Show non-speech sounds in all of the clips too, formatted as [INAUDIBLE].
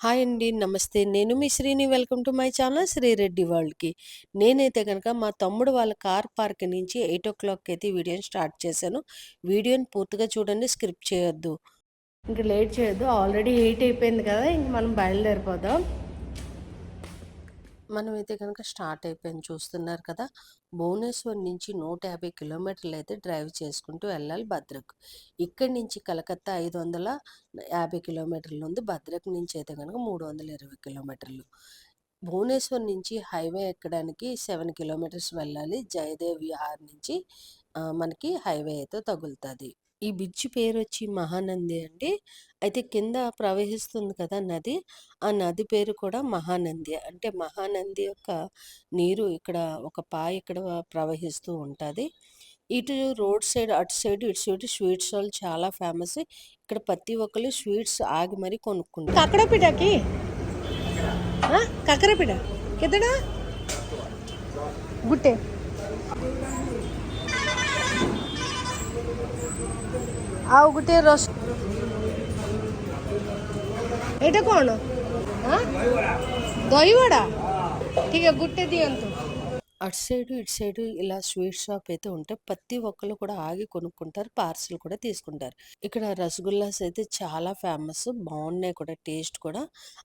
Hi అండి. నమస్తే. నేను మీ Srini. Welcome to my channel Sri Reddy వరల్డ్‌కి. నేనైతే కనుక మా తమ్ముడు వాళ్ళ కార్ పార్క్ నుంచి 8:00కి అయితే వీడియోని స్టార్ట్ చేశాను. వీడియోని పూర్తిగా చూడండి. స్క్రిప్ట్ చేయొద్దు. ఇంక లేట్ చేయొద్దు. ఆల్రెడీ ఎయిట్ అయిపోయింది కదా! ఇంక మనం బయలుదేరిపోదాం. మనమైతే కనుక స్టార్ట్ అయిపోయాం చూస్తున్నారు కదా! భువనేశ్వర్ నుంచి 150 కిలోమీటర్లు అయితే డ్రైవ్ చేసుకుంటూ వెళ్ళాలి భద్రక్. ఇక్కడి నుంచి కలకత్తా 550 కిలోమీటర్లు ఉంది. భద్రక్ నుంచి అయితే కనుక మూడు వందల ఇరవై కిలోమీటర్లు. భువనేశ్వర్ నుంచి హైవే ఎక్కడానికి సెవెన్ కిలోమీటర్స్ వెళ్ళాలి. జయదేవ్ విహార్ నుంచి మనకి హైవే అయితే తగులుతుంది ఈ బ్రిడ్జ్ పేరు వచ్చి మహానంది అండి. అయితే కింద ప్రవహిస్తుంది కదా నది ఆ నది పేరు కూడా మహానంది. అంటే మహానంది యొక్క నీరు ఇక్కడ ఒక పా ఇక్కడ ప్రవహిస్తూ ఉంటుంది. ఇటు రోడ్ సైడ్ అటు సైడ్ ఇటు సైడ్ స్వీట్స్ వాళ్ళు చాలా ఫేమస్. ఇక్కడ ప్రతి ఒక్కరు స్వీట్స్ ఆగి మరీ కొనుక్కుంటారు. కకరపిడకి కకరపిడ కిందడా గుట్టే? ଆଉ ଗୋଟିଏ ରସ ଏଇଟା କ'ଣ ଦହିବରା ଠିକ୍ ଗୋଟେ ଦିଅନ୍ତୁ అటు సైడు ఇటు సైడు ఇలా స్వీట్ షాప్ అయితే ఉంటే ప్రతి ఒక్కరు కూడా ఆగి కొనుక్కుంటారు పార్సిల్ కూడా తీసుకుంటారు. ఇక్కడ రసగుల్లాస్ అయితే చాలా ఫేమస్ బాగున్నాయి కూడా టేస్ట్ కూడా.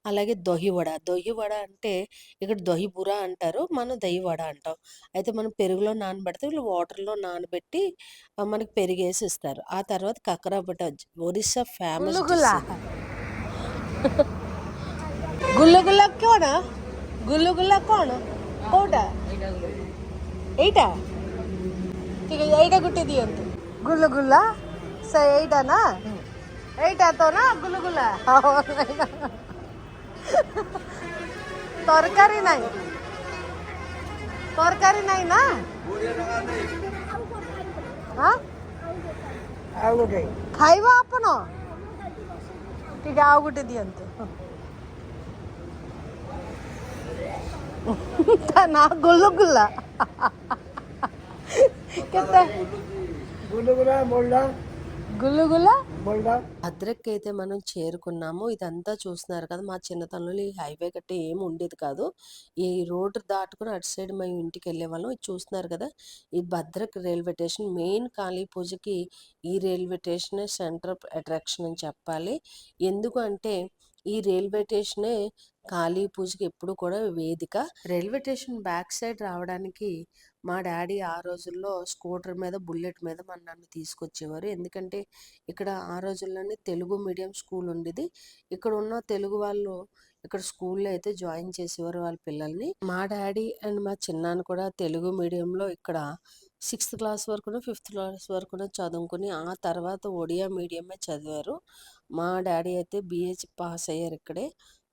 అలాగే దొహివడ దొహివడ అంటే ఇక్కడ దొహిబుర అంటారు మనం దహివడ అంటాం. అయితే మనం పెరుగులో నానబెడితే వీళ్ళు వాటర్లో నానబెట్టి మనకి పెరిగేసి ఇస్తారు. ఆ తర్వాత కక్కరాబట ఒరిస్సా ఫేమస్ గుల్లగుల్లా కోణ గుల్లగుల్లా కోణ కోట? ଏଇଟା ଠିକ ଅଛି ଏଇଟା ଗୋଟେ ଦିଅନ୍ତୁ ଗୁଲୁଗୁଲା ସେ ଏଇଟା ନା ଏଇଟା ତ ନା ଗୁଲୁଗୁଲା ତରକାରୀ ନାହିଁ ତରକାରୀ ନାହିଁ ନା ହଁ ଆଉ ଗୋଟେ ଖାଇବ ଆପଣ ଟିକେ ଆଉ ଗୋଟେ ଦିଅନ୍ତୁ నా గుళ్ళు గుల్ల. గుళ్ళు గుల్ల భద్రక్ అయితే మనం చేరుకున్నాము. ఇదంతా చూస్తున్నారు కదా మా చిన్నతనంలో ఈ హైవే గట్ట ఏమి ఉండేది కాదు. ఈ రోడ్డు దాటుకుని అటు సైడ్ మేము ఇంటికి వెళ్ళే వాళ్ళం. ఇది చూస్తున్నారు కదా ఈ Bhadrak railway station main Kali పూజకి ఈ రైల్వే స్టేషన్ సెంటర్ అట్రాక్షన్ అని చెప్పాలి. ఎందుకు అంటే ఈ రైల్వే స్టేషనే కాళీ పూజకి ఎప్పుడు కూడా వేదిక. రైల్వే స్టేషన్ బ్యాక్ సైడ్ రావడానికి మా డాడీ ఆ రోజుల్లో స్కూటర్ మీద, బుల్లెట్ మీద మన నన్ను తీసుకొచ్చేవారు. ఎందుకంటే ఇక్కడ ఆ రోజుల్లోనే తెలుగు మీడియం స్కూల్ ఉండేది. ఇక్కడ ఉన్న తెలుగు వాళ్ళు ఇక్కడ స్కూల్‌లో అయితే జాయిన్ చేసేవారు వాళ్ళ పిల్లల్ని. మా డాడీ అండ్ మా చిన్నాన్న కూడా తెలుగు మీడియంలో ఇక్కడ సిక్స్త్ క్లాస్ వరకున ఫిఫ్త్ క్లాస్ వరకున చదువుకొని ఆ తర్వాత ఒడియా మీడియమే చదివారు. మా డాడీ అయితే బిహెచ్ పాస్ అయ్యారు ఇక్కడే.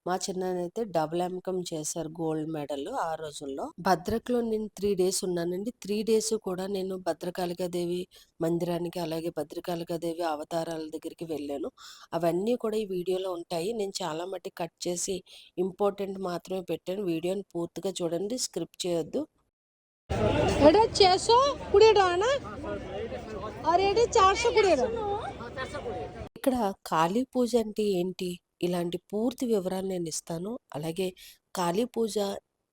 మా చిన్నాన్న అయితే డబుల్ ఎంకామ్ చేశారు గోల్డ్ మెడల్ ఆ రోజుల్లో. భద్రక్‌లో నేను త్రీ డేస్ ఉన్నానండి. త్రీ డేస్ కూడా నేను భద్రకాళికాదేవి మందిరానికి, అలాగే భద్రకాళికాదేవి అవతారాల దగ్గరికి వెళ్ళాను. అవన్నీ కూడా ఈ వీడియోలో ఉంటాయి. నేను చాలా మట్టి కట్ చేసి ఇంపార్టెంట్ మాత్రమే పెట్టాను. వీడియోని పూర్తిగా చూడండి. స్క్రిప్ట్ చేయొద్దు. এটা ছশো কুড়ি টাকা না আর ఇక్కడ కాళీ పూజ అంటే ఏంటి? ఇలాంటి పూర్తి వివరాలు నేను ఇస్తాను. అలాగే కాళీ పూజ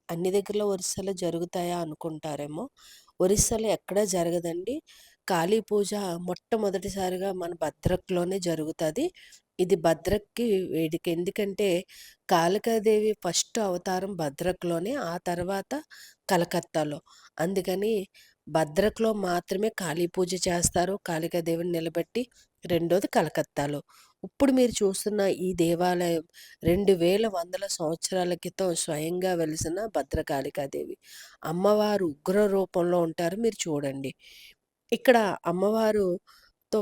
అన్ని దగ్గరలో ఒరిస్సాలో జరుగుతాయా అనుకుంటారేమో? ఒరిస్సాలో ఎక్కడా జరగదండి. కాళీ పూజ మొట్టమొదటిసారిగా మన భద్రక్లోనే జరుగుతుంది. ఇది భద్రక్కి వేడిక. ఎందుకంటే కాళికాదేవి ఫస్ట్ అవతారం భద్రక్లోనే ఆ తర్వాత కలకత్తాలో. అందుకని భద్రక్‌లో మాత్రమే కాళీ పూజ చేస్తారు. కాళికాదేవిని నిలబెట్టి. రెండోది కలకత్తాలో. ఇప్పుడు మీరు చూస్తున్న ఈ దేవాలయం 2000 వందల సంవత్సరాల క్రితం స్వయంగా వెలిసిన భద్రకాళికాదేవి. అమ్మవారు ఉగ్ర రూపంలో ఉంటారు. మీరు చూడండి. ఇక్కడ అమ్మవారుతో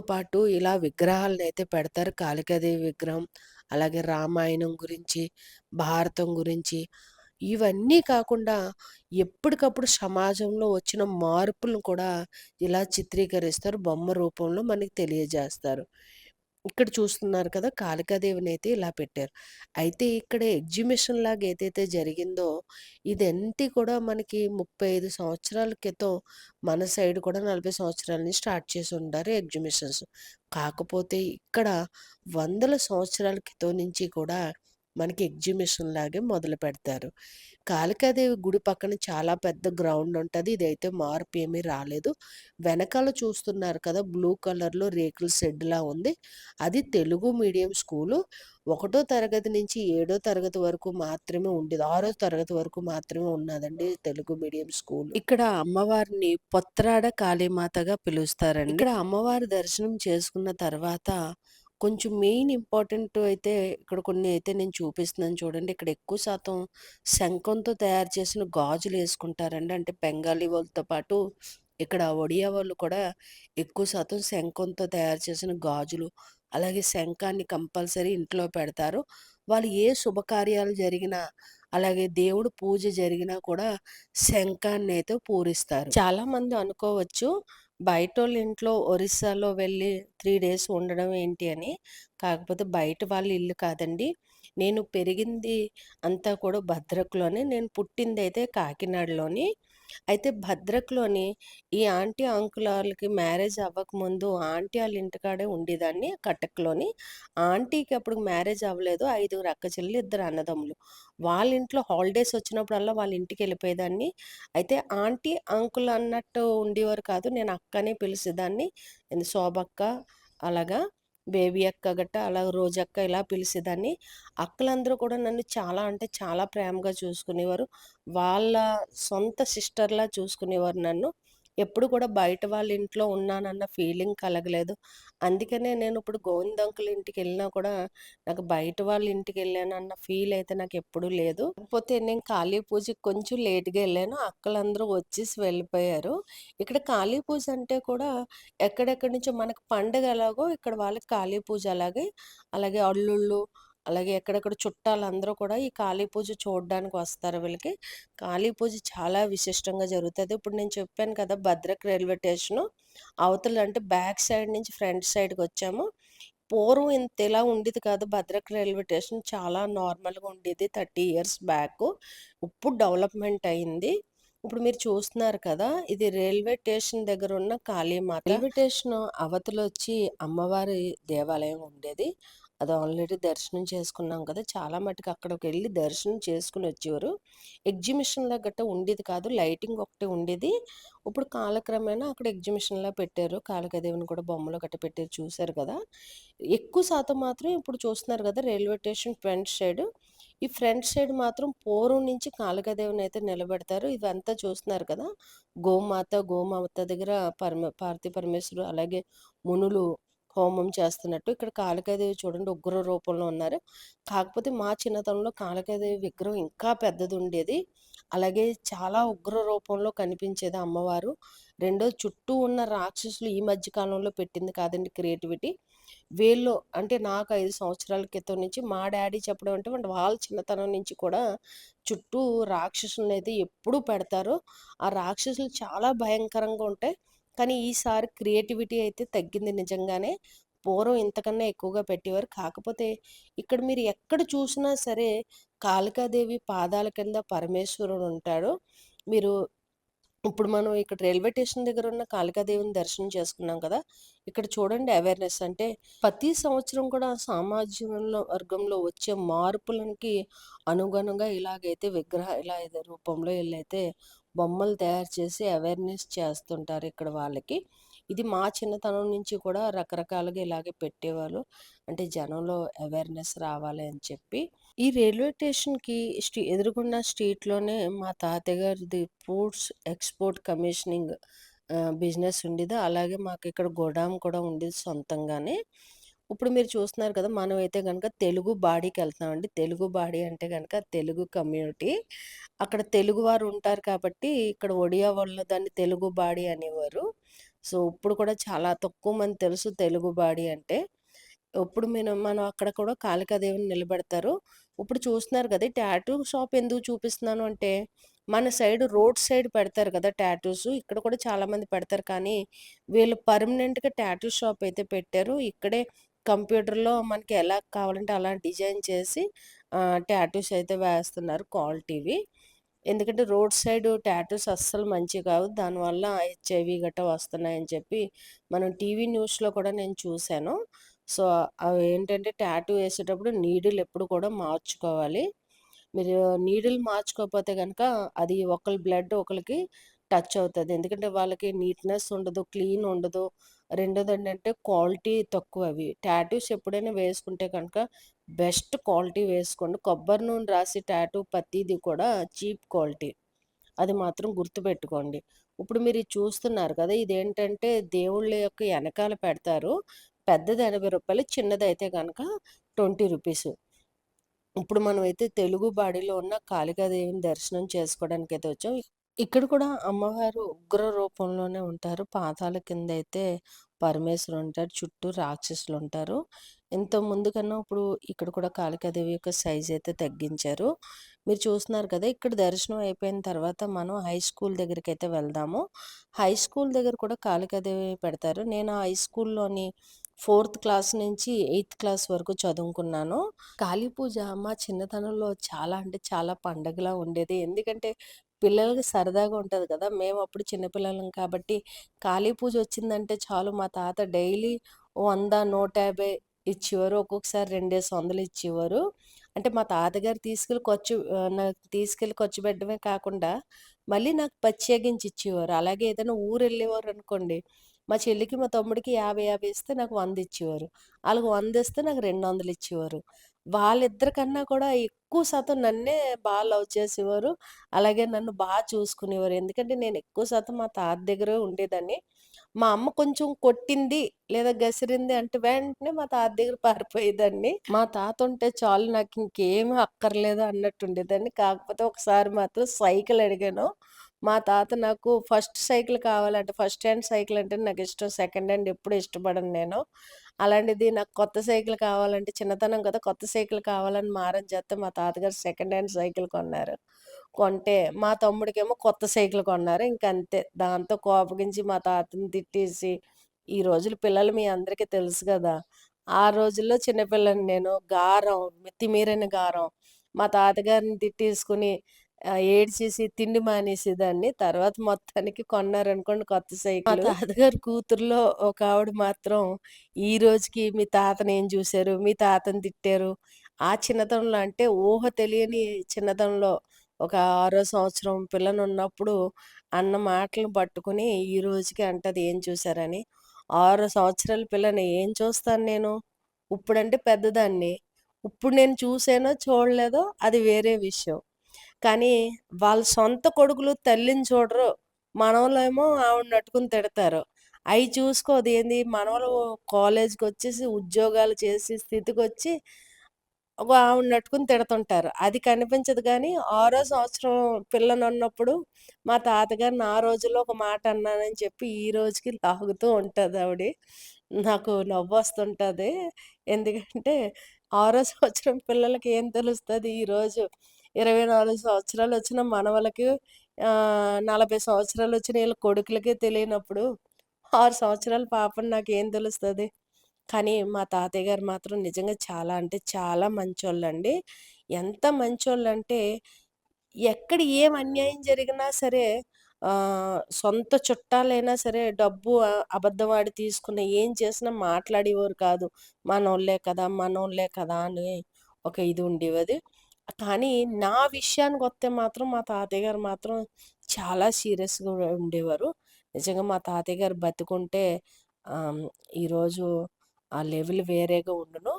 పాటు ఇలా విగ్రహాలనైతే పెడతారు. కాళికాదేవి విగ్రహం, అలాగే రామాయణం గురించి, భారతం గురించి ఇవన్నీ కాకుండా ఎప్పటికప్పుడు సమాజంలో వచ్చిన మార్పులను కూడా ఇలా చిత్రీకరిస్తారు. బొమ్మ రూపంలో మనకి తెలియజేస్తారు. ఇక్కడ చూస్తున్నారు కదా! కాళికాదేవిని అయితే ఇలా పెట్టారు. అయితే ఇక్కడ ఎగ్జిబిషన్ లాగా ఏదైతే జరిగిందో ఇదంతా కూడా మనకి 35 సంవత్సరాల క్రితం మన సైడ్ కూడా 40 సంవత్సరాల నుంచి స్టార్ట్ చేసుంటారు ఎగ్జిబిషన్స్. కాకపోతే ఇక్కడ వందల సంవత్సరాల క్రితం నుంచి కూడా మనకి ఎగ్జిబిషన్ లాగే మొదలు పెడతారు. కాళికాదేవి గుడి పక్కన చాలా పెద్ద గ్రౌండ్ ఉంటుంది. ఇదైతే మార్పు ఏమీ రాలేదు. వెనకాల చూస్తున్నారు కదా బ్లూ కలర్లో రేకుల షెడ్లా ఉంది. అది తెలుగు మీడియం స్కూలు. ఒకటో తరగతి నుంచి ఏడో తరగతి వరకు మాత్రమే ఉండేది. ఆరో తరగతి వరకు మాత్రమే ఉన్నదండి తెలుగు మీడియం స్కూల్. ఇక్కడ అమ్మవారిని పొత్రాడ కాళీమాతగా పిలుస్తారండి. ఇక్కడ అమ్మవారి దర్శనం చేసుకున్న తర్వాత కొంచెం మెయిన్ ఇంపార్టెంట్ అయితే ఇక్కడ కొన్ని అయితే నేను చూపిస్తున్నాను చూడండి. ఇక్కడ ఎక్కువ శాతం శంఖంతో తయారు చేసిన గాజులు వేసుకుంటారండి. అంటే బెంగాలీ వాళ్ళతో పాటు ఇక్కడ ఒడియా వాళ్ళు కూడా ఎక్కువ శాతం శంఖంతో తయారు చేసిన గాజులు అలాగే శంఖాన్ని కంపల్సరీ ఇంట్లో పెడతారు. వాళ్ళు ఏ శుభకార్యాలు జరిగినా అలాగే దేవుడు పూజ జరిగినా కూడా శంఖాన్ని అయితే పూరిస్తారు. చాలా మంది అనుకోవచ్చు బయటోళ్ళ ఇంట్లో ఒరిస్సాలో వెళ్ళి త్రీ డేస్ ఉండడం ఏంటి అని కాకపోతే బయట వాళ్ళ ఇల్లు కాదండి. నేను పెరిగింది అంతా కూడా భద్రక్లోనే. నేను పుట్టింది అయితే కాకినాడలోని అయితే భద్రక్లోని ఈ ఆంటీ అంకుల్ వాళ్ళకి మ్యారేజ్ అవ్వకముందు ఆంటీ వాళ్ళ ఇంటికాడే ఉండేదాన్ని కటక్లోని. ఆంటీకి అప్పుడు మ్యారేజ్ అవ్వలేదు. ఐదుగురు అక్క చెల్లి ఇద్దరు అన్నదమ్ములు. వాళ్ళ ఇంట్లో హాలిడేస్ వచ్చినప్పుడల్లా వాళ్ళ ఇంటికి వెళ్ళిపోయేదాన్ని. అయితే ఆంటీ అంకుల్ అన్నట్టు ఉండేవారు కాదు. నేను అక్కనే పిలిచేదాన్ని. శోభక్క అలాగా. బేబీ అక్క గట్ట అలా రోజక్క ఇలా పిలిచేదాన్ని అక్కలందరూ కూడా నన్ను చాలా అంటే చాలా ప్రేమగా చూసుకునేవారు. వాళ్ళ సొంత సిస్టర్లా చూసుకునేవారు నన్ను. ఎప్పుడు కూడా బయట వాళ్ళ ఇంట్లో ఉన్నానన్న ఫీలింగ్ కలగలేదు. అందుకనే నేను ఇప్పుడు గోవింద్ అంకుల్ ఇంటికి వెళ్ళినా కూడా నాకు బయట వాళ్ళ ఇంటికి వెళ్ళానన్న ఫీల్ అయితే నాకు ఎప్పుడూ లేదు. కాకపోతే నేను కాళీ పూజకి కొంచెం లేట్గా వెళ్ళాను. అక్కలందరూ వచ్చేసి వెళ్ళిపోయారు. ఇక్కడ కాళీ పూజ అంటే కూడా ఎక్కడెక్కడి నుంచో మనకు పండుగ ఎలాగో ఇక్కడ వాళ్ళకి కాళీ పూజ అలాగే అలాగే అల్లుళ్ళు అలాగే ఎక్కడెక్కడ చుట్టాలందరూ కూడా ఈ కాళీ పూజ చూడడానికి వస్తారు వీళ్ళకి. కాళీ పూజ చాలా విశిష్టంగా జరుగుతుంది. ఇప్పుడు నేను చెప్పాను కదా భద్రక్ రైల్వే స్టేషను. అవతల అంటే బ్యాక్ సైడ్ నుంచి ఫ్రంట్ సైడ్కి వచ్చాము. పూర్వం ఇంత ఇలా ఉండేది కాదు. భద్రక్ రైల్వే స్టేషన్ చాలా నార్మల్గా ఉండేది థర్టీ ఇయర్స్ బ్యాక్. ఇప్పుడు డెవలప్మెంట్ అయింది. ఇప్పుడు మీరు చూస్తున్నారు కదా ఇది రైల్వే స్టేషన్ దగ్గర ఉన్న కాళీమాత రైల్వే స్టేషన్ అవతల వచ్చి అమ్మవారి దేవాలయం ఉండేది. అది ఆల్రెడీ దర్శనం చేసుకున్నాం కదా! చాలా మటుకు అక్కడికి వెళ్ళి దర్శనం చేసుకుని వచ్చేవారు. ఎగ్జిబిషన్లా గట్ట ఉండేది కాదు. లైటింగ్ ఒకటి ఉండేది. ఇప్పుడు కాలక్రమేణా అక్కడ ఎగ్జిబిషన్లా పెట్టారు. కాళికాదేవిని కూడా బొమ్మలు గట్ట పెట్టారు. చూశారు కదా! ఎక్కువ శాతం మాత్రం ఇప్పుడు చూస్తున్నారు కదా! Railway station front side. ఈ ఫ్రంట్ సైడ్ మాత్రం పూర్వం నుంచి కాళికాదేవిని అయితే నిలబెడతారు. ఇదంతా చూస్తున్నారు కదా! గోమాత గోమాత దగ్గర పరమ పార్థి పరమేశ్వరు అలాగే మునులు హోమం చేస్తున్నట్టు. ఇక్కడ కాళికాదేవి చూడండి ఉగ్ర రూపంలో ఉన్నారు. కాకపోతే మా చిన్నతనంలో కాళికాదేవి విగ్రహం ఇంకా పెద్దది ఉండేది అలాగే చాలా ఉగ్ర రూపంలో కనిపించేది అమ్మవారు. రెండో చుట్టూ ఉన్న రాక్షసులు ఈ మధ్య కాలంలో పెట్టింది కాదండి క్రియేటివిటీ. వీళ్ళు అంటే నాకు ఐదు సంవత్సరాల క్రితం నుంచి మా డాడీ చెప్పడం అంటే వాళ్ళ చిన్నతనం నుంచి కూడా చుట్టూ రాక్షసులను అయితే ఎప్పుడూ పెడతారు. ఆ రాక్షసులు చాలా భయంకరంగా ఉంటాయి. కానీ ఈసారి క్రియేటివిటీ అయితే తగ్గింది నిజంగానే. పూర్వం ఇంతకన్నా ఎక్కువగా పెట్టేవారు. కాకపోతే ఇక్కడ మీరు ఎక్కడ చూసినా సరే కాళికాదేవి పాదాల కింద పరమేశ్వరుడు ఉంటాడు. మీరు ఇప్పుడు మనం ఇక్కడ రైల్వే స్టేషన్ దగ్గర ఉన్న కాళికాదేవిని దర్శనం చేసుకున్నాం కదా ఇక్కడ చూడండి అవేర్నెస్ అంటే ప్రతి సంవత్సరం కూడా సామాజికంలో వర్గంలో వచ్చే మార్పులకి అనుగుణంగా ఇలాగైతే విగ్రహ ఇలా రూపంలో వీళ్ళైతే బొమ్మలు తయారు చేసి అవేర్నెస్ చేస్తుంటారు ఇక్కడ వాళ్ళకి. ఇది మా చిన్నతనం నుంచి కూడా రకరకాలుగా ఇలాగే పెట్టేవాళ్ళు. అంటే జనంలో అవేర్నెస్ రావాలి అని చెప్పి. ఈ రైల్వే స్టేషన్కి స్ట్రీ ఎదురుగున్న స్ట్రీట్లోనే మా తాతయ్య గారిది ఫుడ్స్ ఎక్స్పోర్ట్ కమిషనింగ్ బిజినెస్ ఉండేది. అలాగే మాకు ఇక్కడ గోడాం కూడా ఉండేది సొంతంగానే. ఇప్పుడు మీరు చూస్తున్నారు కదా! మనం అయితే కనుక తెలుగు బాడీకి వెళ్తున్నామండి తెలుగు బాడీ అంటే కనుక తెలుగు కమ్యూనిటీ. అక్కడ తెలుగు వారు ఉంటారు కాబట్టి ఇక్కడ ఒడియా వాళ్ళు దాన్ని తెలుగు బాడీ అనేవారు. సో ఇప్పుడు కూడా చాలా తక్కువ మంది తెలుసు తెలుగు బాడీ అంటే. ఇప్పుడు మనం మనం అక్కడ కూడా కాళికాదేవిని నిలబెడతారు. ఇప్పుడు చూస్తున్నారు కదా! ట్యాటూ షాప్ ఎందుకు చూపిస్తున్నాను అంటే మన సైడ్ రోడ్ సైడ్ పెడతారు కదా ట్యాటూస్ ఇక్కడ కూడా చాలామంది పెడతారు. కానీ వీళ్ళు పర్మనెంట్గా ట్యాటూ షాప్ అయితే పెట్టారు. ఇక్కడే కంప్యూటర్లో మనకి ఎలా కావాలంటే అలా డిజైన్ చేసి ట్యాటూస్ అయితే వేస్తున్నారు క్వాలిటీవి ఎందుకంటే రోడ్ సైడ్ ట్యాటూస్ అస్సలు మంచివి కావు దానివల్ల హెచ్ఐవి గట్రా వస్తున్నాయని చెప్పి మనం టీవీ న్యూస్లో కూడా నేను చూశాను సో, అవి ఏంటంటే ట్యాటూ వేసేటప్పుడు నీడిల్ ఎప్పుడు కూడా మార్చుకోవాలి. మీరు నీడిల్ మార్చుకోకపోతే కనుక అది ఒకరి బ్లడ్ ఒకరికి టచ్ అవుతుంది ఎందుకంటే వాళ్ళకి నీట్‌నెస్ ఉండదు, క్లీన్ ఉండదు. రెండోదేంటంటే క్వాలిటీ తక్కువ అవి టాటూస్ ఎప్పుడైనా వేసుకుంటే కనుక బెస్ట్ క్వాలిటీ వేసుకోండి. కొబ్బరి నూనె రాసి టాటూ ప్రతిది కూడా చీప్ క్వాలిటీ. అది మాత్రం గుర్తుపెట్టుకోండి. ఇప్పుడు మీరు చూస్తున్నారు కదా! ఇదేంటంటే దేవుళ్ళ యొక్క వెనకాల పెడతారు. పెద్దది రూ. 80 చిన్నదైతే కనుక ట్వంటీ రూపీస్ ఇప్పుడు మనమైతే తెలుగు బాడీలో ఉన్న కాళికాదేవిని దర్శనం చేసుకోవడానికి అయితే వచ్చాం. ఇక్కడ కూడా అమ్మవారు ఉగ్ర రూపంలోనే ఉంటారు. పాదాల పరమేశ్వరు ఉంటారు చుట్టూ రాక్షసులుంటారు. ఇంత ముందు కన్నా ఇప్పుడు ఇక్కడ కూడా కాళికాదేవి యొక్క సైజ్ అయితే తగ్గించారు. మీరు చూస్తున్నారు కదా! ఇక్కడ దర్శనం అయిపోయిన తర్వాత మనం హై స్కూల్ దగ్గరికి అయితే వెళ్దాము. హై స్కూల్ దగ్గర కూడా కాళికాదేవి పెడతారు. నేను హై స్కూల్‌లోని ఫోర్త్ క్లాస్ నుంచి ఎయిత్ క్లాస్ వరకు చదువుకున్నాను. కాళీ పూజ మా చిన్నతనంలో చాలా అంటే చాలా పండగలా ఉండేది. ఎందుకంటే పిల్లలకి సరదాగా ఉంటుంది కదా! మేము అప్పుడు చిన్నపిల్లలం కాబట్టి కాళీ పూజ వచ్చిందంటే చాలు మా తాత డైలీ వంద నూట యాభై ఇచ్చేవారు. ఒక్కొక్కసారి రెండేసి వందలు ఇచ్చేవారు. అంటే మా తాతగారు తీసుకెళ్ళి ఖర్చు నాకు తీసుకెళ్ళి ఖర్చు పెట్టడమే కాకుండా మళ్ళీ నాకు ప్రత్యేకించి ఇచ్చేవారు. అలాగే ఏదైనా ఊరు వెళ్ళేవారు అనుకోండి మా చెల్లికి, మా తమ్ముడికి 50, 50 ఇస్తే నాకు వంద ఇచ్చేవారు. వాళ్ళకి వంద ఇస్తే నాకు 200 ఇచ్చేవారు. వాళ్ళిద్దరికన్నా కూడా ఎక్కువ శాతం నన్నే బాగా లవ్ చేసేవారు. అలాగే నన్ను బాగా చూసుకునేవారు. ఎందుకంటే నేను ఎక్కువ శాతం మా తాత దగ్గరే ఉండేదాన్ని. మా అమ్మ కొంచెం కొట్టింది లేదా గసిరింది అంటే వెంటనే మా తాత దగ్గర పారిపోయేదాన్ని. మా తాత ఉంటే చాలు నాకు ఇంకేమీ అక్కర్లేదు అన్నట్టు ఉండేదాన్ని. కాకపోతే ఒకసారి మాత్రం సైకిల్ అడిగాను. మా తాత నాకు ఫస్ట్ సైకిల్ కావాలంటే ఫస్ట్ హ్యాండ్ సైకిల్ అంటే నాకు ఇష్టం సెకండ్ హ్యాండ్ ఎప్పుడు ఇష్టపడను నేను. అలాంటిది నాకు కొత్త సైకిల్ కావాలంటే చిన్నతనం కదా! కొత్త సైకిల్ కావాలని మారం చేస్తే మా తాతగారు సెకండ్ హ్యాండ్ సైకిల్ కొన్నారు. కొంటే మా తమ్ముడికేమో కొత్త సైకిల్ కొన్నారు. ఇంకంతే. దాంతో కోపగించి మా తాతని తిట్టేసి, ఈ రోజులు పిల్లలు మీ అందరికీ తెలుసు కదా ఆ రోజుల్లో చిన్నపిల్లని నేను. గారం, మిత్తిమీరని గారం. మా తాతగారిని తిట్టేసుకొని ఏడ్చేసి తిండి మానేసేదాన్ని. తర్వాత మొత్తానికి కొన్నారనుకోండి కొత్త సైకిలు. మా తాతగారి కూతుర్లో ఒకావిడ మాత్రం ఈ రోజుకి మీ తాతనేం జూసారు? మీ తాతని తిట్టారు. ఆ చిన్నతనంలో అంటే ఊహ తెలియని చిన్నతనంలో ఒక ఆరో సంవత్సరం పిల్లనున్నప్పుడు అన్న మాటలను పట్టుకొని ఈ రోజుకి అంటది ఏం చూసారని. 6 సంవత్సరాల పిల్లని ఏం చూస్తాను నేను? ఉప్పుడంటే పెద్దదాన్ని. ఇప్పుడు నేను చూసానో చూడలేదో అది వేరే విషయం. కానీ వాళ్ళ సొంత కొడుకులు తల్లిని చూడరు. మనవలేమో ఆవిడని అట్టుకుని తిడతారు. అవి చూసుకోదు. ఏంది మనవలు కాలేజ్‌కొచ్చేసి ఉద్యోగాలు చేసే స్థితికొచ్చి ఒక ఆవిడని అట్టుకుని తిడుతుంటారు. అది కనిపించదు కానీ ఆరో సంవత్సరం పిల్లనున్నప్పుడు మా తాతగారిని ఆ రోజుల్లో ఒక మాట అన్నానని చెప్పి ఈ రోజుకి లాగుతూ ఆవిడ నాకు నవ్వు వస్తుంటుంది ఎందుకంటే, ఆరో సంవత్సరం పిల్లలకి ఏం తెలుస్తుంది ఈరోజు ఇరవై నాలుగు సంవత్సరాలు వచ్చిన మనవలకి ఆహ్, 40 సంవత్సరాలొచ్చిన ఈళ్ళ కొడుకులకే తెలియనప్పుడు 6 సంవత్సరాల నాకు ఏం తెలుస్తుంది కానీ మా తాతయ్య గారు మాత్రం నిజంగా చాలా అంటే చాలా మంచోళ్ళండి. ఎంత మంచోళ్ళంటే ఎక్కడ ఏం అన్యాయం జరిగినా సరే సొంత చుట్టాలైనా సరే డబ్బు అబద్ధవాడి తీసుకున్న ఏం చేసినా మాట్లాడేవారు కాదు. మనోళ్ళే కదా! మనోళ్ళే కదా! అని ఒక ఇది ఉండేవది. కానీ నా విషయానికి వస్తే మాత్రం మా తాతయ్య గారు మాత్రం చాలా సీరియస్‌గా ఉండేవారు. నిజంగా మా తాతయ్య గారు బతికుంటే ఈరోజు ఆ లెవెల్ వేరేగా ఉండును.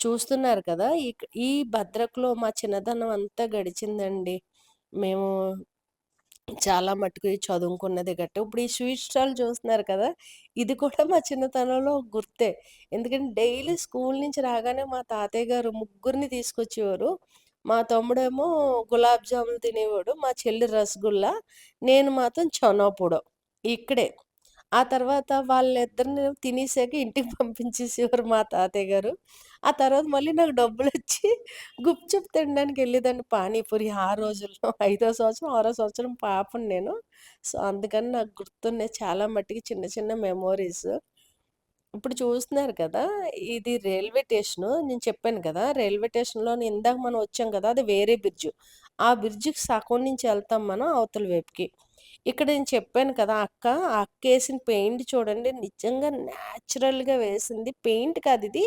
చూస్తున్నారు కదా! ఇక్ ఈ భద్రకలో మా చిన్నతనం అంతా గడిచిందండి. మేము చాలా మట్టుకు చదువుకున్నది గట్ట ఇప్పుడు ఈ స్వీట్ స్టాల్ చూస్తున్నారు కదా! ఇది కూడా మా చిన్నతనంలో గుర్తే. ఎందుకంటే డైలీ స్కూల్ నుంచి రాగానే మా తాతయ్య గారు ముగ్గురిని తీసుకొచ్చేవారు. మా తమ్ముడేమో గులాబ్ జాములు తినేవాడు. మా చెల్లి రసగుల్లా. నేను మాత్రం చోనోపుడో. ఇక్కడే. ఆ తర్వాత వాళ్ళిద్దరిని తినేసాక ఇంటికి [LAUGHS] పంపించేసేవారు మా తాతయ్య గారు. ఆ తర్వాత మళ్ళీ నాకు డబ్బులు వచ్చి గుప్‌చుప్ తినడానికెళ్ళేదాన్ని పానీపూరి ఆ రోజుల్లో. ఐదో సంవత్సరం, ఆరో సంవత్సరం పాపను నేను. సో, అందుకని నాకు గుర్తున్నాయి చాలా మట్టికి చిన్న చిన్న మెమోరీస్. ఇప్పుడు చూస్తున్నారు కదా! ఇది రైల్వే స్టేషను. నేను చెప్పాను కదా! రైల్వే స్టేషన్లో ఇందాక మనం వచ్చాం కదా! అది వేరే బ్రిడ్జ్ ఆ బ్రిడ్జికి సగం నుంచి వెళ్తాం మనం అవతల వైపుకి. ఇక్కడ నేను చెప్పాను కదా అక్క అక్క వేసిన పెయింట్ చూడండి నిజంగా న్యాచురల్గా వేసింది పెయింట్ కాదు ఇది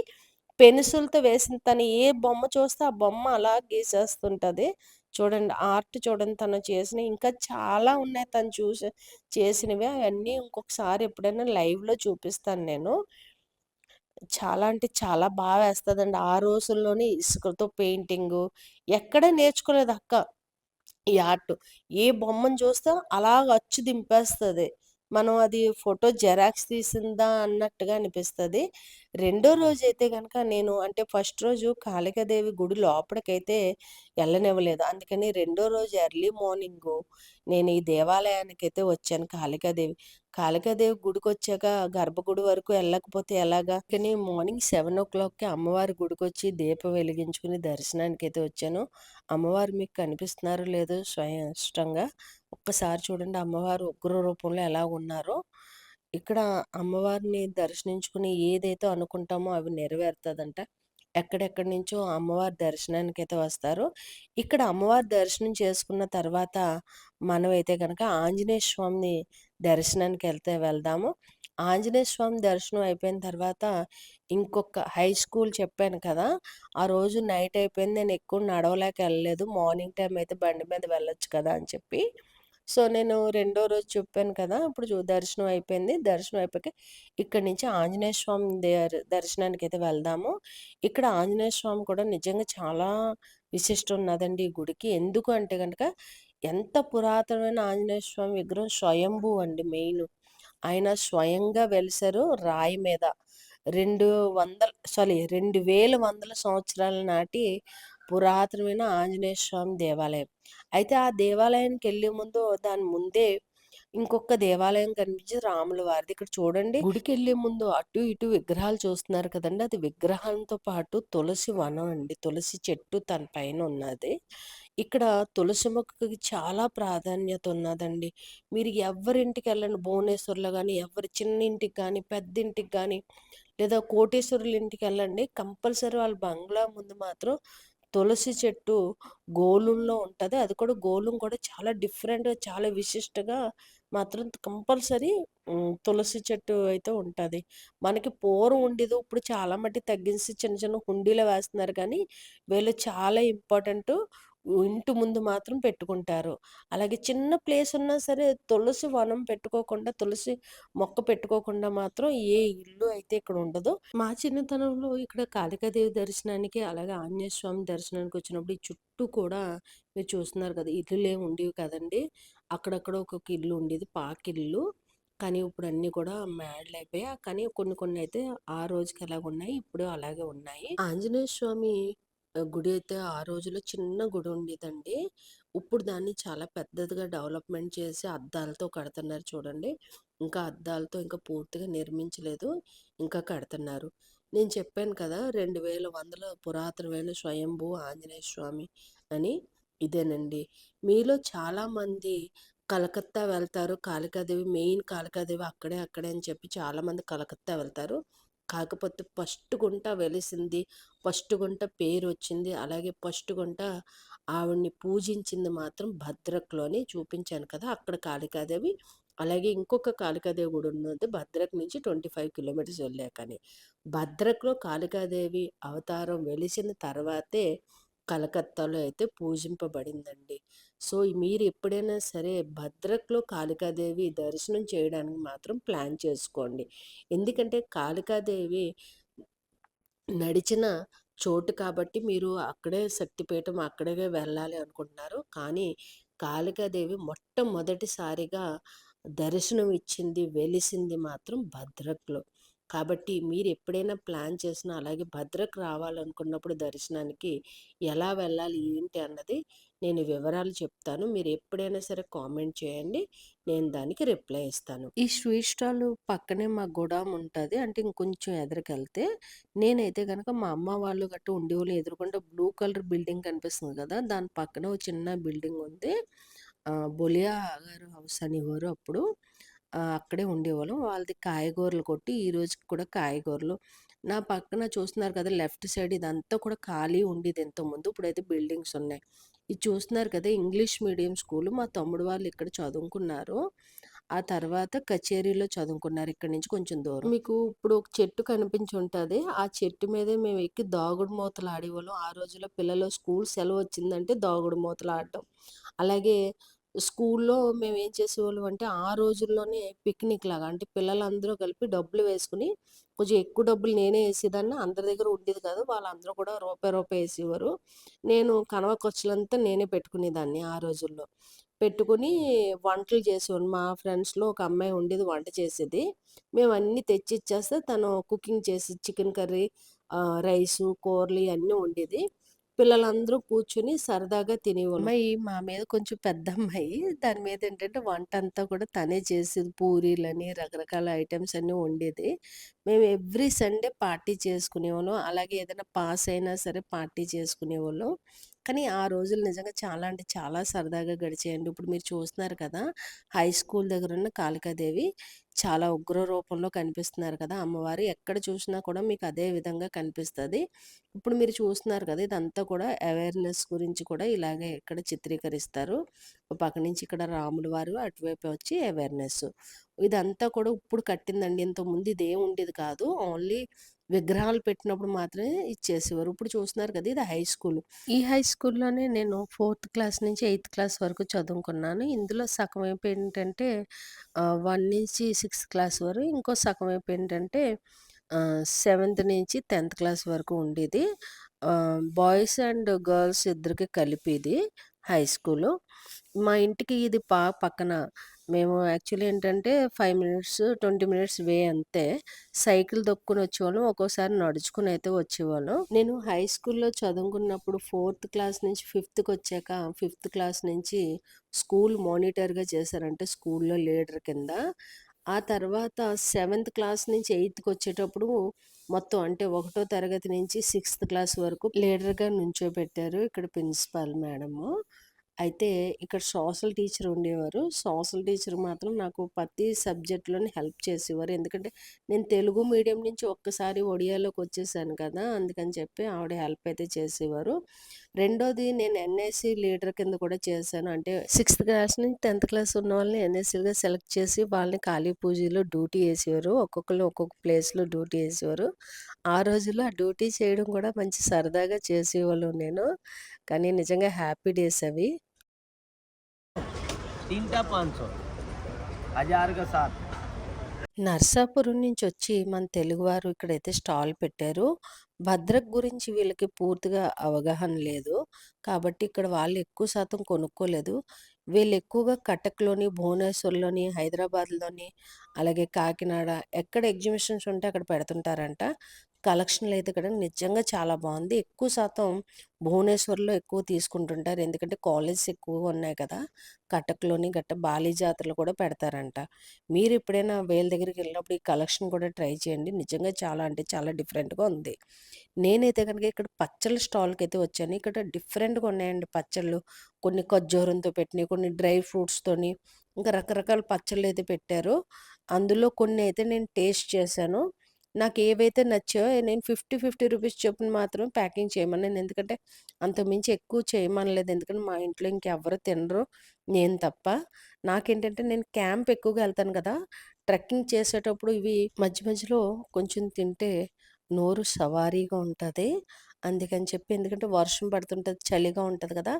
పెన్సిల్తో వేసింది తను ఏ బొమ్మ చూస్తే ఆ బొమ్మ అలా గీసేస్తుంటుంది చూడండి ఆర్ట్ చూడండి తను చేసిన ఇంకా చాలా ఉన్నాయి తను చూసి చేసినవి అవన్నీ ఇంకొకసారి ఎప్పుడైనా లైవ్లో చూపిస్తాను నేను. చాలా అంటే చాలా బాగా వేస్తుందండి. ఆ రోజుల్లోనే ఇసుకతో పెయింటింగు ఎక్కడ నేర్చుకోలేదు అక్క ఈ ఆర్ట్. ఏ బొమ్మను చూస్తే అలాగ అచ్చు దింపేస్తుంది. మనం అది ఫోటో జెరాక్స్ తీసిందా అన్నట్టుగా అనిపిస్తుంది. రెండో రోజు అయితే కనుక నేను అంటే ఫస్ట్ రోజు కాళికాదేవి గుడి లోపలికైతే వెళ్ళనివ్వలేదు అందుకని రెండో రోజు ఎర్లీ మార్నింగ్ నేను ఈ దేవాలయానికి అయితే వచ్చాను కాళికాదేవి. కాళికాదేవి గుడికి వచ్చాక గర్భగుడి వరకు వెళ్ళకపోతే ఎలాగా? కానీ మార్నింగ్ సెవెన్ ఓ క్లాక్కి అమ్మవారి గుడికి వచ్చి దీపం వెలిగించుకుని దర్శనానికి అయితే వచ్చాను. అమ్మవారు మీకు కనిపిస్తున్నారో లేదో స్వయంగా ఒక్కసారి చూడండి అమ్మవారు ఉగ్ర రూపంలో ఎలా ఉన్నారో. ఇక్కడ అమ్మవారిని దర్శించుకుని ఏదైతే అనుకుంటామో అవి నెరవేరుతుందంట. ఎక్కడెక్కడి నుంచో అమ్మవారి దర్శనానికి అయితే వస్తారు. ఇక్కడ అమ్మవారి దర్శనం చేసుకున్న తర్వాత మనమైతే కనుక ఆంజనేయ స్వామిని దర్శనానికి వెళ్తే వెళ్దాము. ఆంజనేయ స్వామి దర్శనం అయిపోయిన తర్వాత ఇంకొక హై స్కూల్ చెప్పాను కదా ఆ రోజు నైట్ అయిపోయింది. నేను ఎక్కువ నడవలేక వెళ్ళలేదు. మార్నింగ్ టైం అయితే బండి మీద వెళ్ళొచ్చు కదా అని చెప్పి. సో నేను రెండో రోజు చెప్పాను కదా! ఇప్పుడు చూ దర్శనం అయిపోయింది. దర్శనం అయిపోయాక ఇక్కడ నుంచి ఆంజనేయ స్వామి దర్శనానికి అయితే వెళ్దాము. ఇక్కడ ఆంజనేయ స్వామి కూడా నిజంగా చాలా విశిష్టం ఉన్నదండి ఈ గుడికి. ఎందుకు అంటే కనుక ఎంత పురాతనమైన ఆంజనేయ స్వామి విగ్రహం స్వయంభూ అండి మెయిన్. ఆయన స్వయంగా వెలిసారు రాయి మీద. రెండు వందల సారీ రెండు వేల వందల సంవత్సరాల నాటి పురాతనమైన ఆంజనేయ స్వామి దేవాలయం. అయితే ఆ దేవాలయానికి వెళ్ళే ముందు దాని ముందే ఇంకొక దేవాలయం కనిపించి రాముల వారిది. ఇక్కడ చూడండి గుడికి వెళ్ళే ముందు అటు ఇటు విగ్రహాలు చూస్తున్నారు కదండి. అది విగ్రహాలతో పాటు తులసి వనం అండి. తులసి చెట్టు తన పైన ఉన్నది. ఇక్కడ తులసి మొక్కకి చాలా ప్రాధాన్యత ఉన్నదండి. మీరు ఎవరింటికి వెళ్ళండి భువనేశ్వర్లో కానీ ఎవరి చిన్న ఇంటికి కానీ పెద్ద ఇంటికి కానీ లేదా కోటేశ్వరుల ఇంటికి వెళ్ళండి. కంపల్సరీ వాళ్ళ బంగ్లా ముందు మాత్రం తులసి చెట్టు గోళంలో ఉంటుంది. అది కూడా గోళం కూడా చాలా డిఫరెంట్‌గా చాలా విశిష్టంగా మాత్రం కంపల్సరీ తులసి చెట్టు అయితే ఉంటుంది. మనకి పూర్వం ఉండేది. ఇప్పుడు చాలా మట్టి తగ్గించి చిన్న చిన్న హుండీలో వేస్తున్నారు కానీ, వీళ్ళు చాలా ఇంపార్టెంటు. ఇంటి ముందు మాత్రం పెట్టుకుంటారు. అలాగే చిన్న ప్లేస్ ఉన్నా సరే తులసి వనం పెట్టుకోకుండా, తులసి మొక్క పెట్టుకోకుండా మాత్రం ఏ ఇల్లు అయితే ఇక్కడ ఉండదు. మా చిన్నతనంలో ఇక్కడ కాళికాదేవి దర్శనానికి, అలాగే ఆంజనేయ స్వామి దర్శనానికి వచ్చినప్పుడు ఈ చుట్టూ కూడా మీరు చూస్తున్నారు కదా! ఇల్లులే ఉండేవి కదండీ! అక్కడక్కడ ఒక్కొక్క ఇల్లు ఉండేది పాకిల్లు. కానీ ఇప్పుడు అన్నీ కూడా మేడలయిపోయాయి. కానీ కొన్ని కొన్ని అయితే ఆ రోజుకి ఎలాగున్నాయి, ఇప్పుడు అలాగే ఉన్నాయి. ఆంజనేయ స్వామి గుడి అయితే ఆ రోజుల్లో చిన్న గుడి ఉండేదండి. ఇప్పుడు దాన్ని చాలా పెద్దదిగా డెవలప్‌మెంట్ చేసి అద్దాలతో కడుతున్నారు చూడండి. ఇంకా అద్దాలతో ఇంకా పూర్తిగా నిర్మించలేదు. ఇంకా కడుతున్నారు. నేను చెప్పాను కదా! 2100 పురాతనమైన స్వయంభూ ఆంజనేయ స్వామి అని. ఇదేనండి. మీలో చాలామంది కలకత్తా వెళ్తారు. కాళికాదేవి మెయిన్ కాళికాదేవి అక్కడే, అక్కడే అని చెప్పి చాలామంది కలకత్తా వెళ్తారు. కాకపోతే ఫస్ట్ గుంట వెలిసింది, ఫస్ట్ గుంట పేరు వచ్చింది అలాగే ఫస్ట్ గుంట ఆవిడ్ని పూజించింది మాత్రం భద్రక్లోనే చూపించాను కదా! అక్కడ కాళికాదేవి. అలాగే ఇంకొక కాళికాదేవి గుడి ఉన్నది భద్రక్ నుంచి 25 కిలోమీటర్స్ వెళ్ళాకని. భద్రక్‌లో కాళికాదేవి అవతారం వెలిసిన తర్వాతే కలకత్తాలో అయితే పూజింపబడిందండి. సో, మీరు ఎప్పుడైనా సరే భద్రక్‌లో కాళికాదేవి దర్శనం చేయడానికి మాత్రం ప్లాన్ చేసుకోండి. ఎందుకంటే కాళికాదేవి నడిచిన చోటు కాబట్టి మీరు అక్కడే శక్తిపీఠం అక్కడే వెళ్ళాలి అనుకుంటున్నారు. కానీ కాళికాదేవి మొట్టమొదటిసారిగా దర్శనం ఇచ్చింది, వెలిసింది మాత్రం భద్రక్‌లో. కాబట్టి మీరు ఎప్పుడైనా ప్లాన్ చేసినా అలాగే భద్రక్ రావాలనుకున్నప్పుడు దర్శనానికి ఎలా వెళ్ళాలి, ఏంటి అన్నది నేను వివరాలు చెప్తాను. మీరు ఎప్పుడైనా సరే కామెంట్ చేయండి. నేను దానికి రిప్లై ఇస్తాను. ఈ స్వీట్ స్టాల్ పక్కనే మా గోడామ్ ఉంటుంది అంటే ఇంకొంచెం ఎదురుకెళ్తే నేనైతే కనుక మా అమ్మ వాళ్ళు గట్టా ఉండేవాళ్ళు ఎదురుగుండా బ్లూ కలర్ బిల్డింగ్ కనిపిస్తుంది కదా! దాని పక్కన ఒక చిన్న బిల్డింగ్ ఉంది. బొలియా గారు హౌస్ అనేవారు అప్పుడు. అక్కడే ఉండేవాళ్ళం. వాళ్ళది కాయగూరలు కొట్టి ఈ రోజుకి కూడా కాయగూరలు నా పక్కన చూస్తున్నారు కదా లెఫ్ట్ సైడ్ ఇదంతా కూడా ఖాళీ ఉండేది ఇంతకుముందు. ఇప్పుడైతే బిల్డింగ్స్ ఉన్నాయి. ఇది చూస్తున్నారు కదా ఇంగ్లీష్ మీడియం స్కూల్ మా తమ్ముడు వాళ్ళు ఇక్కడ చదువుకున్నారు. ఆ తర్వాత కచేరీలో చదువుకున్నారు. ఇక్కడ నుంచి కొంచెం దూరం. మీకు ఇప్పుడు ఒక చెట్టు కనిపించి ఉంటుంది ఆ చెట్టు మీదే మేము ఎక్కి దాగుడు మూతలు ఆడేవాళ్ళం. ఆ రోజుల్లో పిల్లలు స్కూల్ సెలవు వచ్చిందంటే దాగుడు మూతలు ఆడటం అలాగే స్కూల్లో మేము ఏం చేసేవాళ్ళం అంటే ఆ రోజుల్లోనే పిక్నిక్ లాగా అంటే పిల్లలందరూ కలిపి డబ్బులు వేసుకుని కొంచెం ఎక్కువ డబ్బులు నేనే వేసేదాన్ని అందరి దగ్గర ఉండేది కాదు. వాళ్ళందరూ కూడా రూపాయి, రూపాయి వేసేవారు నేను కనవ ఖర్చులంతా నేనే పెట్టుకునేదాన్ని ఆ రోజుల్లో. పెట్టుకొని వంటలు చేసేవాడు మా ఫ్రెండ్స్‌లో ఒక అమ్మాయి ఉండేది వంట చేసేది. మేము అన్నీ తెచ్చిచ్చేస్తే తను కుకింగ్ చేసి చికెన్ కర్రీ, రైసు, కూరలు ఇవన్నీ ఉండేది పిల్లలందరూ కూర్చొని సరదాగా తినేవాళ్ళం. అమ్మాయి మా మీద కొంచెం పెద్దమ్మాయి. దాని మీద ఏంటంటే వంట అంతా కూడా తనే చేసేది. పూరీలని, రకరకాల ఐటమ్స్ అన్నీ వండేది. మేము ఎవ్రీ సండే పార్టీ చేసుకునేవాళ్ళం. అలాగే ఏదైనా పాస్ అయినా సరే పార్టీ చేసుకునేవాళ్ళం. కానీ ఆ రోజులు నిజంగా చాలా అంటే చాలా సరదాగా గడిచేయండి ఇప్పుడు మీరు చూస్తున్నారు కదా! హై స్కూల్ దగ్గర ఉన్న కాళికాదేవి చాలా ఉగ్ర రూపంలో కనిపిస్తున్నారు కదా! అమ్మవారు. ఎక్కడ చూసినా కూడా మీకు అదే విధంగా కనిపిస్తుంది ఇప్పుడు మీరు చూస్తున్నారు కదా! ఇదంతా కూడా అవేర్‌నెస్ గురించి కూడా ఇలాగే ఇక్కడ చిత్రీకరిస్తారు. పక్క నుంచి ఇక్కడ రాముల వారు, అటువైపు వచ్చి అవేర్‌నెస్. ఇదంతా కూడా ఇప్పుడు కట్టిందండి. ఇంతకుముందు ఇదేం ఉండేది కాదు. ఓన్లీ విగ్రహాలు పెట్టినప్పుడు మాత్రమే ఇచ్చేసేవారు. ఇప్పుడు చూస్తున్నారు కదా! ఇది హై స్కూల్ ఈ హై స్కూల్‌లోనే నేను ఫోర్త్ క్లాస్ నుంచి ఎయిత్ క్లాస్ వరకు చదువుకున్నాను. ఇందులో సగం వైపు ఏంటంటే వన్ నుంచి సిక్స్త్ క్లాస్ వరకు, ఇంకో సగం వైపు ఏంటంటే సెవెంత్ నుంచి 10థ్ క్లాస్ వరకు ఉండేది. బాయ్స్ అండ్ గర్ల్స్ ఇద్దరికి కలిపి ఇది హై స్కూలు. మా ఇంటికి ఇది పా పక్కన. మేము యాక్చువల్లీ ఏంటంటే ఫైవ్ మినిట్స్, 20 మినిట్స్ వే అంతే. సైకిల్ దొక్కుని వచ్చేవాళ్ళం. ఒక్కోసారి నడుచుకుని అయితే వచ్చేవాళ్ళం. నేను హై స్కూల్‌లో చదువుకున్నప్పుడు ఫోర్త్ క్లాస్ నుంచి ఫిఫ్త్కి వచ్చాక ఫిఫ్త్ క్లాస్ నుంచి స్కూల్ మానిటర్‌గా చేశారంటే స్కూల్‌లో లీడర్ కింద. ఆ తర్వాత సెవెంత్ క్లాస్ నుంచి ఎయిత్కి వచ్చేటప్పుడు మొత్తం అంటే ఒకటో తరగతి నుంచి సిక్స్త్ క్లాస్ వరకు లీడర్‌గా నుంచోబెట్టారు. ఇక్కడ ప్రిన్సిపల్ మేడము. అయితే ఇక్కడ సోషల్ టీచర్ ఉండేవారు. సోషల్ టీచర్ మాత్రం నాకు ప్రతి సబ్జెక్ట్లోనే హెల్ప్ చేసేవారు. ఎందుకంటే నేను తెలుగు మీడియం నుంచి ఒక్కసారి ఒడియాలోకి వచ్చేసాను కదా! అందుకని చెప్పి ఆవిడ హెల్ప్ అయితే చేసేవారు. రెండోది నేను ఎన్ఎస్సి లీడర్ కింద కూడా చేశాను. అంటే సిక్స్త్ క్లాస్ నుంచి 10థ్ క్లాస్ ఉన్న వాళ్ళని ఎన్ఎస్సీగా సెలెక్ట్ చేసి వాళ్ళని ఖాళీ పూజలో డ్యూటీ వేసేవారు ఒక్కొక్కరు ఒక్కొక్క ప్లేస్‌లో డ్యూటీ వేసేవారు ఆ రోజుల్లో ఆ డ్యూటీ చేయడం కూడా మంచి సరదాగా చేసేవాళ్ళు నేను. కానీ నిజంగా హ్యాపీ డేస్ అవి. তিনটা পাঁচশো హజార్గా నర్సాపురం నుంచి వచ్చి మన తెలుగువారు ఇక్కడైతే స్టాల్ పెట్టారు. భద్రక్ గురించి వీళ్ళకి పూర్తిగా అవగాహన లేదు. కాబట్టి ఇక్కడ వాళ్ళు ఎక్కువ శాతం కొనుక్కోలేదు. వీళ్ళు ఎక్కువగా కటక్లోని భువనేశ్వర్లోని హైదరాబాద్లోని అలాగే కాకినాడ ఎక్కడ ఎగ్జిబిషన్స్ ఉంటే అక్కడ పెడుతుంటారంట. కలెక్షన్‌లు అయితే ఇక్కడ నిజంగా చాలా బాగుంది ఎక్కువ శాతం భువనేశ్వర్‌లో ఎక్కువ తీసుకుంటుంటారు. ఎందుకంటే కాలేజెస్ ఎక్కువగా ఉన్నాయి కదా! కటక్‌లోని గట్ట బాలీ జాతరలు కూడా పెడతారంట. మీరు ఎప్పుడైనా వేల దగ్గరికి వెళ్ళినప్పుడు ఈ కలెక్షన్ కూడా ట్రై చేయండి. నిజంగా చాలా అంటే చాలా డిఫరెంట్‌గా ఉంది. నేనైతే కనుక ఇక్కడ పచ్చళ్ళ స్టాల్కి అయితే వచ్చాను. ఇక్కడ డిఫరెంట్‌గా ఉన్నాయండి పచ్చళ్ళు. కొన్ని ఖర్జూరంతో పెట్టినాయి కొన్ని డ్రై ఫ్రూట్స్‌తోని ఇంకా రకరకాల పచ్చళ్ళు అయితే పెట్టారు. అందులో కొన్ని అయితే నేను టేస్ట్ చేశాను. నాకు ఏవైతే నచ్చాయో నేను 50, 50 రూపీస్ చొప్పున మాత్రం ప్యాకింగ్ చేయమన్నాను. ఎందుకంటే అంత మించి ఎక్కువ చేయమనలేదు. ఎందుకంటే మా ఇంట్లో ఇంకెవ్వరు తినరు. నేను తప్ప. నాకేంటంటే నేను క్యాంప్ ఎక్కువగా వెళ్తాను కదా! ట్రెక్కింగ్ చేసేటప్పుడు ఇవి మధ్య మధ్యలో కొంచెం తింటే నోరు సవారీగా ఉంటుంది అందుకని చెప్పి ఎందుకంటే వర్షం పడుతుంటుంది చలిగా ఉంటుంది కదా!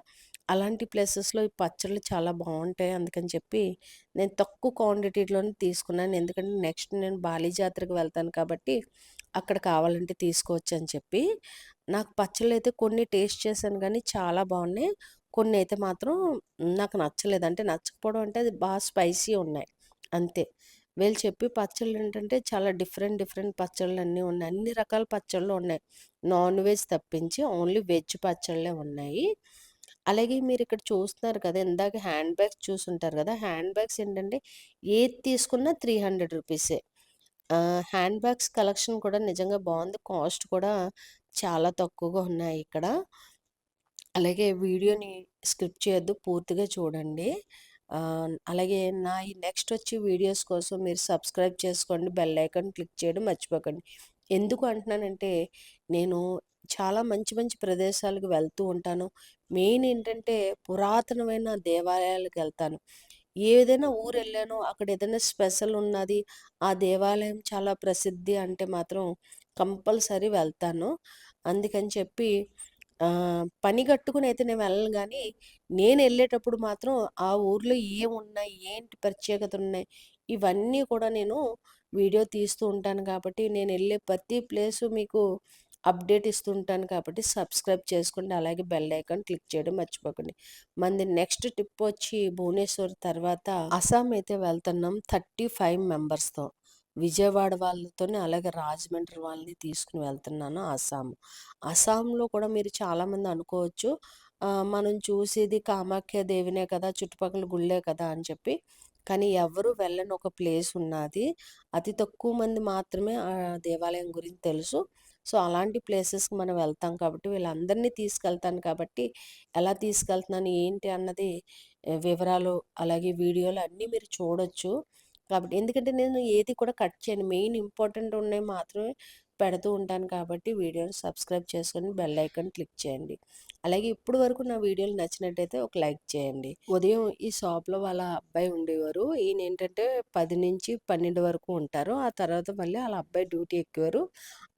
అలాంటి ప్లేసెస్‌లో ఈ పచ్చళ్ళు చాలా బాగుంటాయి అందుకని చెప్పి నేను తక్కువ క్వాంటిటీలోనే తీసుకున్నాను. ఎందుకంటే నెక్స్ట్ నేను బాలీ జాతరకు వెళ్తాను కాబట్టి అక్కడ కావాలంటే తీసుకోవచ్చని చెప్పి. నాకు పచ్చళ్ళు అయితే కొన్ని టేస్ట్ చేశాను కానీ చాలా బాగున్నాయి కొన్ని అయితే మాత్రం నాకు నచ్చలేదు. అంటే నచ్చకపోవడం అంటే అది బాగా స్పైసీ ఉన్నాయి. అంతే. వీళ్ళు చెప్పి పచ్చళ్ళు ఏంటంటే చాలా డిఫరెంట్ డిఫరెంట్ పచ్చళ్ళు అన్నీ ఉన్నాయి. అన్ని రకాల పచ్చళ్ళు ఉన్నాయి. నాన్ వెజ్ తప్పించి ఓన్లీ వెజ్ పచ్చళ్ళే ఉన్నాయి. అలాగే మీరు ఇక్కడ చూస్తున్నారు కదా! ఇందాక హ్యాండ్ బ్యాగ్స్ చూసుంటారు కదా! హ్యాండ్ బ్యాగ్స్ ఏంటంటే ఏది తీసుకున్నా 300 రూపీసే. హ్యాండ్ బ్యాగ్స్ కలెక్షన్ కూడా నిజంగా బాగుంది కాస్ట్ కూడా చాలా తక్కువగా ఉన్నాయి ఇక్కడ. అలాగే వీడియోని స్కిప్ చేయొద్దు. పూర్తిగా చూడండి. అలాగే నా ఈ నెక్స్ట్ వచ్చే వీడియోస్ కోసం మీరు సబ్స్క్రైబ్ చేసుకోండి. బెల్ ఐకాన్ క్లిక్ చేయడం మర్చిపోకండి. ఎందుకు అంటున్నానంటే నేను చాలా మంచి మంచి ప్రదేశాలకు వెళ్తూ ఉంటాను. మెయిన్ ఏంటంటే పురాతనమైన దేవాలయాలకు వెళ్తాను. ఏదైనా ఊరు వెళ్ళానో అక్కడ ఏదైనా స్పెషల్ ఉన్నది, ఆ దేవాలయం చాలా ప్రసిద్ధి అంటే మాత్రం కంపల్సరీ వెళ్తాను. అందుకని చెప్పి పని కట్టుకుని అయితే నేను వెళ్ళను కానీ నేను వెళ్ళేటప్పుడు మాత్రం ఆ ఊర్లో ఏమున్నాయి, ఏంటి ప్రత్యేకత ఉన్నాయి ఇవన్నీ కూడా నేను వీడియో తీస్తూ ఉంటాను కాబట్టి, నేను వెళ్ళే ప్రతి ప్లేసు మీకు అప్డేట్ ఇస్తూ ఉంటాను కాబట్టి, సబ్స్క్రైబ్ చేసుకోండి. అలాగే బెల్ ఐకాన్ క్లిక్ చేయడం మర్చిపోకండి. మనది నెక్స్ట్ ట్రిప్ వచ్చి భువనేశ్వర్ తర్వాత అస్సాం అయితే వెళ్తున్నాం 35 మెంబర్స్‌తో. విజయవాడ వాళ్ళతోనే అలాగే రాజమండ్రి వాళ్ళని తీసుకుని వెళ్తున్నాను అస్సాం. అస్సాంలో కూడా మీరు చాలామంది అనుకోవచ్చు, మనం చూసేది కామాఖ్య దేవినే కదా! చుట్టుపక్కల గుళ్ళే కదా! అని చెప్పి. కానీ ఎవరు వెళ్ళని ఒక ప్లేస్ ఉన్నాది. అతి తక్కువ మంది మాత్రమే ఆ దేవాలయం గురించి తెలుసు. సో, అలాంటి ప్లేసెస్‌కి మనం వెళ్తాం కాబట్టి, వీళ్ళందరినీ తీసుకెళ్తాను కాబట్టి, ఎలా తీసుకెళ్తున్నాను, ఏంటి అన్నది వివరాలు అలాగే వీడియోలు అన్నీ మీరు చూడొచ్చు. కాబట్టి ఎందుకంటే నేను ఏది కూడా కట్ చేయను. మెయిన్ ఇంపార్టెంట్ ఉన్నాయి మాత్రమే పెడుతూ ఉంటాను కాబట్టి, వీడియోని సబ్స్క్రైబ్ చేసుకొని బెల్ ఐకాన్ క్లిక్ చేయండి. అలాగే ఇప్పటి వరకు నా వీడియోలు నచ్చినట్టయితే ఒక లైక్ చేయండి. ఉదయం ఈ షాప్‌లో వాళ్ళ అబ్బాయి ఉండేవారు. ఈయన ఏంటంటే పది నుంచి పన్నెండు వరకు ఉంటారు. ఆ తర్వాత మళ్ళీ వాళ్ళ అబ్బాయి డ్యూటీ ఎక్కేవారు.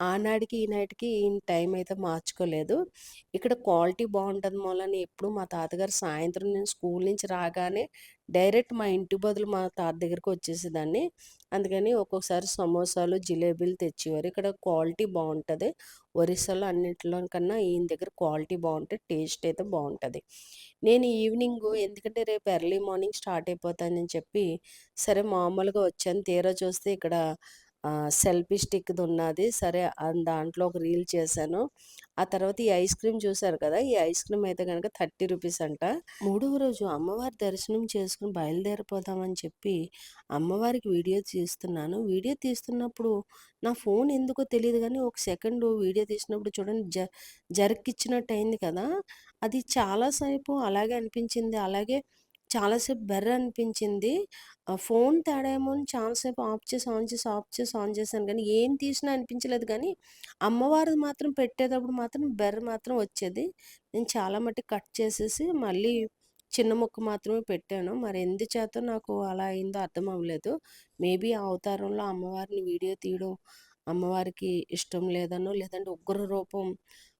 ఆనాటికి, ఈనాటికి ఈయన టైం అయితే మార్చుకోలేదు. ఇక్కడ క్వాలిటీ బాగుంటుంది మూలాన ఎప్పుడు మా తాతగారు సాయంత్రం నేను స్కూల్ నుంచి రాగానే డైరెక్ట్ మా ఇంటి బదులు మా తాత దగ్గరికి వచ్చేసేదాన్ని. అందుకని ఒక్కొక్కసారి సమోసాలు, జిలేబీలు తెచ్చేవారు. ఇక్కడ క్వాలిటీ బాగుంటుంది ఒరిస్సాలో అన్నిట్లో కన్నా ఈయన దగ్గర క్వాలిటీ బావుంటది. టేస్ట్ అయితే బావుంటది. నేను ఈవినింగు ఎందుకంటే రేపు ఎర్లీ మార్నింగ్ స్టార్ట్ అయిపోతానని చెప్పి, సరే మామూలుగా వచ్చాను. తీరా చూస్తే ఇక్కడ సెల్ఫీ స్టిక్‌ది ఉన్నాది. సరే దాంట్లో ఒక రీల్ చేశాను. ఆ తర్వాత ఈ ఐస్ క్రీమ్ చూసారు కదా! ఈ ఐస్ క్రీమ్ అయితే కనుక థర్టీ రూపీస్ అంట. మూడవ రోజు అమ్మవారి దర్శనం చేసుకుని బయలుదేరిపోదామని చెప్పి, అమ్మవారికి వీడియో తీస్తున్నాను. వీడియో తీస్తున్నప్పుడు నా ఫోన్ ఎందుకో తెలియదు కానీ ఒక సెకండు వీడియో తీసినప్పుడు చూడండి జ జర్క్ ఇచ్చినట్టు అయింది కదా! అది చాలాసేపు అలాగే అనిపించింది. అలాగే చాలాసేపు బెర్ర అనిపించింది. ఫోన్ తేడా ఏమో అని చాలాసేపు ఆఫ్ చేసి, ఆన్ చేసి, ఆఫ్ చేసి, ఆన్ చేశాను కానీ ఏం తీసినా అనిపించలేదు కానీ, అమ్మవారిది మాత్రం పెట్టేటప్పుడు మాత్రం బెర్ర మాత్రం వచ్చేది. నేను చాలా మట్టి కట్ చేసేసి, మళ్ళీ చిన్న ముక్క మాత్రమే పెట్టాను. మరి ఎందుచేత నాకు అలా అయిందో అర్థం అవ్వలేదు. మేబీ ఆ అవతారంలో అమ్మవారిని వీడియో తీయడం అమ్మవారికి ఇష్టం లేదనో, లేదంటే ఉగ్ర రూపం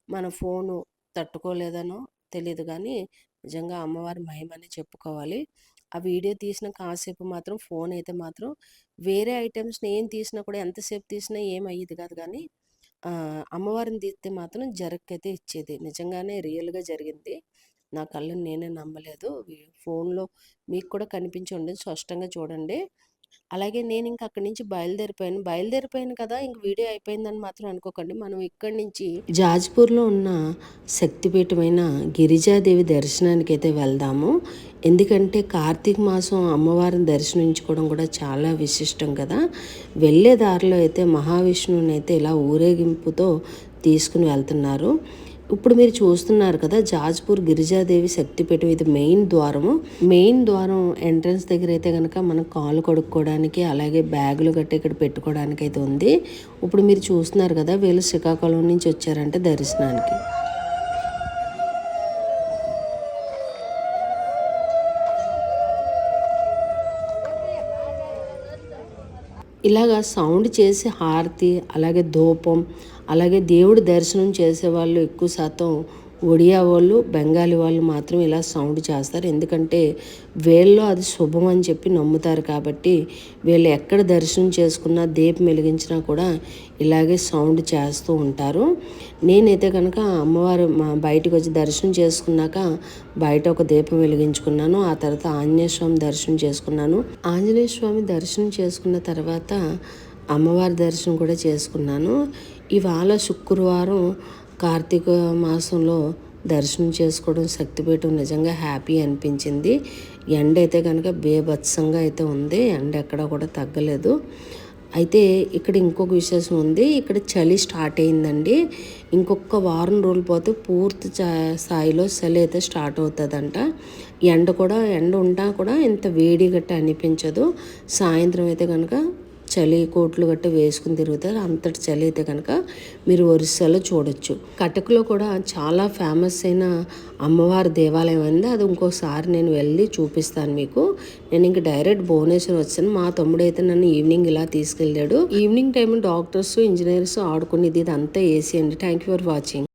మన ఫోను తట్టుకోలేదనో తెలియదు కానీ నిజంగా అమ్మవారి మహిమనే చెప్పుకోవాలి. ఆ వీడియో తీసిన కాసేపు మాత్రం ఫోన్ అయితే మాత్రం వేరే ఐటమ్స్ని ఏం తీసినా కూడా ఎంతసేపు తీసినా ఏం అయ్యేది కాదు కానీ అమ్మవారిని తీస్తే మాత్రం జర్క్ అయితే ఇచ్చేది. నిజంగానే రియల్‌గా జరిగింది. నా కళ్ళని నేనే నమ్మలేదు. ఫోన్‌లో మీకు కూడా కనిపించి ఉండదు. స్పష్టంగా చూడండి. అలాగే నేను ఇంకా అక్కడి నుంచి బయలుదేరిపోయాను. బయలుదేరిపోయాను కదా! ఇంక వీడియో అయిపోయిందని మాత్రం అనుకోకండి. మనం ఇక్కడి నుంచి జాజ్‌పూర్‌లో ఉన్న శక్తిపీఠమైన గిరిజాదేవి అయితే వెళ్దాము. ఎందుకంటే కార్తీక మాసం అమ్మవారిని దర్శనించుకోవడం కూడా చాలా విశిష్టం కదా! వెళ్ళే దారిలో అయితే మహావిష్ణువుని అయితే ఇలా ఊరేగింపుతో తీసుకుని వెళ్తున్నారు. ఇప్పుడు మీరు చూస్తున్నారు కదా! జాజ్‌పూర్ గిరిజాదేవి శక్తిపీఠం ఇది మెయిన్ ద్వారము. మెయిన్ ద్వారం ఎంట్రన్స్ దగ్గర అయితే కనుక మనం కాలు కడుక్కోవడానికి, అలాగే బ్యాగులు గట్టా ఇక్కడ పెట్టుకోవడానికి అయితే ఉంది. ఇప్పుడు మీరు చూస్తున్నారు కదా! వీళ్ళు శ్రీకాకుళం నుంచి వచ్చారంటే దర్శనానికి. ఇలాగా సౌండ్ చేసి హారతి, అలాగే ధూపం, అలాగే దేవుడు దర్శనం చేసేవాళ్ళు ఎక్కువ శాతం ఒడియా వాళ్ళు, బెంగాలీ వాళ్ళు మాత్రం ఇలా సౌండ్ చేస్తారు. ఎందుకంటే వీళ్ళలో అది శుభం అని చెప్పి నమ్ముతారు కాబట్టి, వీళ్ళు ఎక్కడ దర్శనం చేసుకున్నా, దీపం వెలిగించినా కూడా ఇలాగే సౌండ్ చేస్తూ ఉంటారు. నేనైతే కనుక అమ్మవారు మా బయటకు వచ్చి దర్శనం చేసుకున్నాక, బయట ఒక దీపం వెలిగించుకున్నాను. ఆ తర్వాత ఆంజనేయ స్వామి దర్శనం చేసుకున్నాను. ఆంజనేయ స్వామి దర్శనం చేసుకున్న తర్వాత, అమ్మవారి దర్శనం కూడా చేసుకున్నాను. ఇవాళ శుక్రవారం కార్తీక మాసంలో దర్శనం చేసుకోవడం శక్తిపీఠం నిజంగా హ్యాపీ అనిపించింది. ఎండ అయితే కనుక బేభత్సంగా అయితే ఉంది. ఎండ ఎక్కడా కూడా తగ్గలేదు. అయితే ఇక్కడ ఇంకొక విశేషం ఉంది. ఇక్కడ చలి స్టార్ట్ అయిందండి. ఇంకొక వారం రోజులు పోతే పూర్తి చ స్థాయిలో చలి అయితే స్టార్ట్ అవుతుందంట ఎండ కూడా ఎండ ఉంటా కూడా ఇంత వేడి గట్ట అనిపించదు. సాయంత్రం అయితే కనుక చలి కోట్లు గట్ట వేసుకుని తిరుగుతారు అంతటి చలి అయితే కనుక మీరు ఒరిస్సాలో చూడొచ్చు. కటక్లో కూడా చాలా ఫేమస్ అయిన అమ్మవారి దేవాలయం ఉంది. అది ఇంకోసారి నేను వెళ్ళి చూపిస్తాను మీకు. నేను ఇంక డైరెక్ట్ భువనేశ్వర్ వచ్చాను. మా తమ్ముడు అయితే నన్ను ఈవినింగ్ ఇలా తీసుకెళ్ళాడు. ఈవినింగ్ టైం డాక్టర్స్ ఇంజనీర్స్ ఆడుకునేది ఇదంతా ఏసీ అండి. Thank you for watching